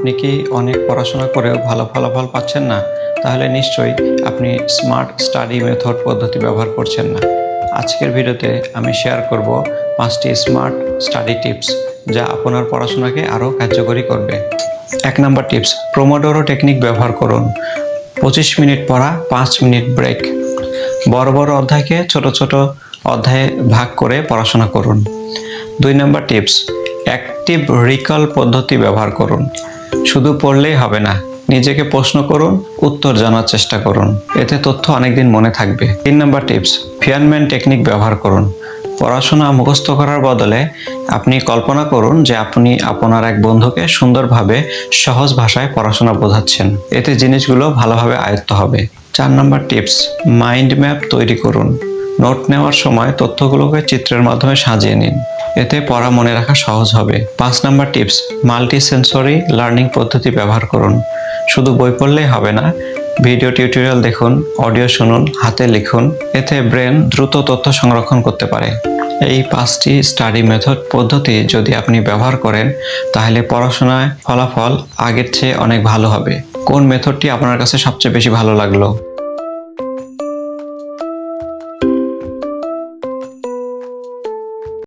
আপনি কি অনেক পড়াশোনা করেও ভালো ফলাফল পাচ্ছেন না? তাহলে নিশ্চয়ই আপনি স্মার্ট স্টাডি মেথড পদ্ধতি ব্যবহার করছেন না। আজকের ভিডিওতে আমি শেয়ার করব পাঁচটি স্মার্ট স্টাডি টিপস যা আপনার পড়াশোনাকে আরও কার্যকরী করবে। এক নম্বর টিপস প্রোমোডোরো টেকনিক ব্যবহার করুন। পঁচিশ মিনিট পড়া, পাঁচ মিনিট ব্রেক বড় বড় অধ্যায়কে ছোট ছোট অধ্যায়ে ভাগ করে পড়াশোনা করুন। দুই নম্বর টিপস অ্যাক্টিভ রিকল পদ্ধতি ব্যবহার করুন। শুধু পড়লেই হবে না, নিজেকে প্রশ্ন করুন, উত্তর জানার চেষ্টা করুন। এতে তথ্য অনেকদিন মনে থাকবে। তিন নম্বর টিপস ফিয়ানম্যান টেকনিক ব্যবহার করুন। পড়াশোনা মুখস্থ করার বদলে আপনি কল্পনা করুন যে আপনি আপনার এক বন্ধুকে সুন্দরভাবে সহজ ভাষায় পড়াশোনা বোঝাচ্ছেন। এতে জিনিসগুলো ভালোভাবে আয়ত্ত হবে। চার নম্বর টিপস, মাইন্ড ম্যাপ তৈরি করুন। নোট নেওয়ার সময় তথ্যগুলোকে চিত্রের মাধ্যমে সাজিয়ে নিন। এতে পড়া মনে রাখা সহজ হবে। পাঁচ number tips multi sensory learning পদ্ধতি ব্যবহার করুন। শুধু বই পড়লেই হবে না, ভিডিও টিউটোরিয়াল দেখুন, অডিও শুনুন, হাতে লিখুন। এতে ব্রেন দ্রুত তথ্য সংরক্ষণ করতে পারে। এই পাঁচটি স্টাডি মেথড পদ্ধতি যদি আপনি ব্যবহার করেন, তাহলে পড়াশোনায় ফলাফল আগের চেয়ে অনেক ভালো হবে। কোন মেথডটি আপনার কাছে সবচেয়ে বেশি ভালো লাগল?